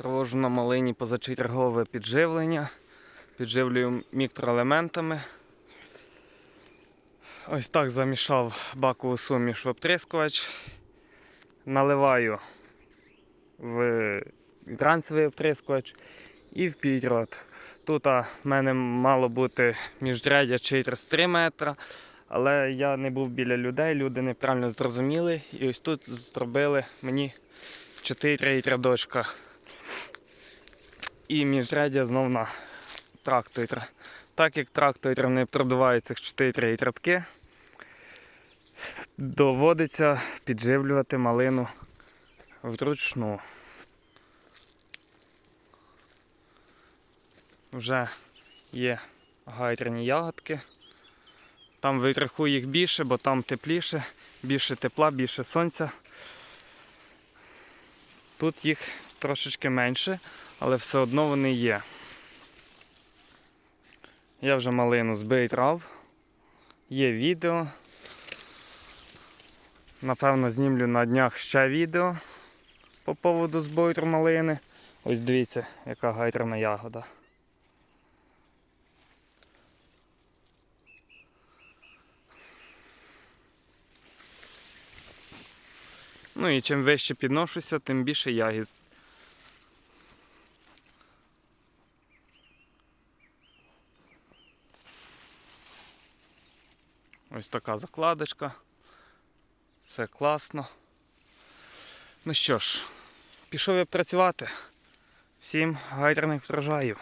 Провожу на малині позачергове підживлення. Підживлюю мікроелементами. Ось так замішав бакову суміш в обтрискувач. Наливаю в ранцевий оприскувач і в підрот. Тут в мене мало бути міжрядя через 3 метра, але я не був біля людей, люди неправильно зрозуміли. І ось тут зробили мені 4 рядочка. І міжрядя знов на трактор. Так як трактор не продуває цих 4 рядки, доводиться підживлювати малину вручну. Вже є гайтерні ягодки. Там витраху їх більше, бо там тепліше, більше тепла, більше сонця. Тут їх трошечки менше, але все одно вони є. Я вже малину збитрав. Є відео. Напевно, знімлю на днях ще відео по поводу збойтру малини. Ось дивіться, яка гайтерна ягода. Ну і чим вище підношуся, тим більше ягід. Ось така закладочка. Все класно. Ну що ж, пішов я працювати. Всім гайтерних врожаїв.